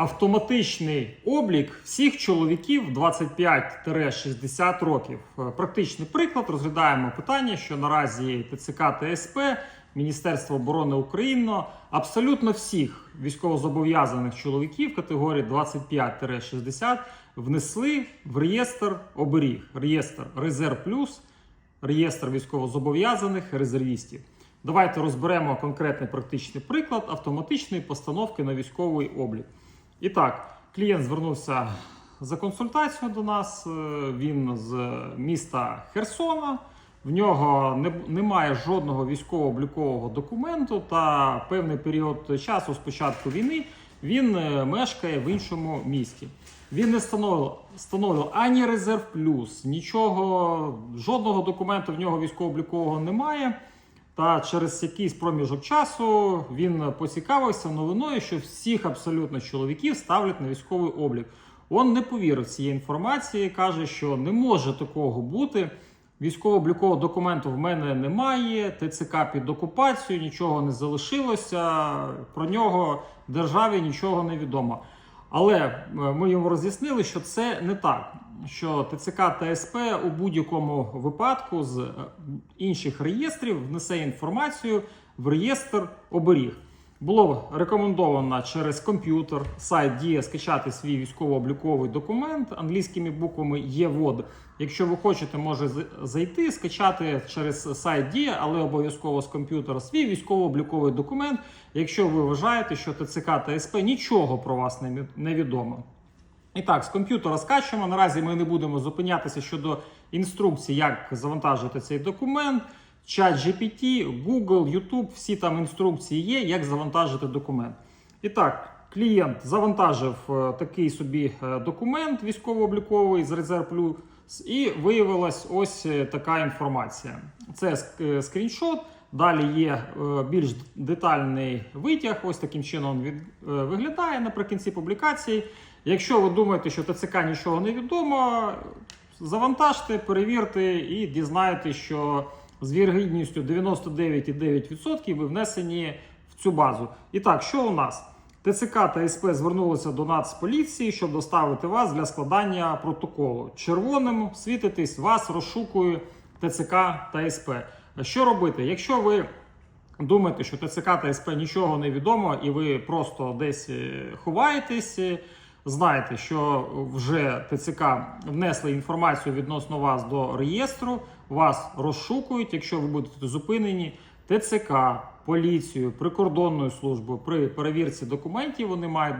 автоматичний облік всіх чоловіків 25-60 років. Е, Практичний приклад розглядаємо питання, що наразі ТЦК та СП, Міністерство оборони України абсолютно всіх військовозобов'язаних чоловіків категорії 25-60 внесли в реєстр оберіг, реєстр Резерв Плюс, реєстр військовозобов'язаних резервістів. Давайте розберемо конкретний практичний приклад автоматичної постановки на військовий облік. І так, клієнт звернувся за консультацією до нас. Е, Він з міста Херсона. В нього не, немає жодного військово-облікового документу та певний період часу з початку війни він е, мешкає в іншому місті. Він не встановив, встановив ані резерв плюс, нічого, жодного документу в нього військово-облікового немає. Та через якийсь проміжок часу він поцікавився новиною, що всіх абсолютно чоловіків ставлять на військовий облік. Он не повірив цієї інформації, каже, що не може такого бути. Військово-облікового документу в мене немає. ТЦК під окупацією, нічого не залишилося. Про нього державі нічого не відомо. Але е, ми йому роз'яснили, що це не так. Що ТЦК та СП у будь-якому випадку з е, інших реєстрів внесе інформацію в реєстр оберіг. Було рекомендовано через комп'ютер, сайт Дія скачати свій військово-обліковий документ англійськими буквами ЄВОД. Якщо ви хочете, може зайти, скачати через сайт Дія, але обов'язково з комп'ютера свій військово-обліковий документ, якщо ви вважаєте, що ТЦК та СП нічого про вас не відомо. І так, з комп'ютера скачуємо. Наразі ми не будемо зупинятися щодо інструкцій, як завантажити цей документ. Чат GPT, Google, YouTube, всі там інструкції є, як завантажити документ. І так, клієнт завантажив е, такий собі е, документ військово-обліковий з Резерв Плюс, і виявилась ось е, така інформація. Це скріншот. Далі є більш детальний витяг. Ось таким чином він виглядає наприкінці публікації. Якщо ви думаєте, що ТЦК нічого не відомо, завантажте, перевірте і дізнаєтесь, що з вірогідністю 99,9% ви внесені в цю базу. І так, що у нас? ТЦК та СП звернулися до Нацполіції, щоб доставити вас для складання протоколу. Червоним світитись вас розшукує ТЦК та СП. Що робити? Якщо ви думаєте, що ТЦК та СП нічого не відомо, і ви просто десь е, ховаєтесь, е, знайте, що вже ТЦК внесли інформацію відносно вас до реєстру, вас розшукують, якщо ви будете зупинені. ТЦК, поліцію, прикордонною службою при перевірці документів вони мають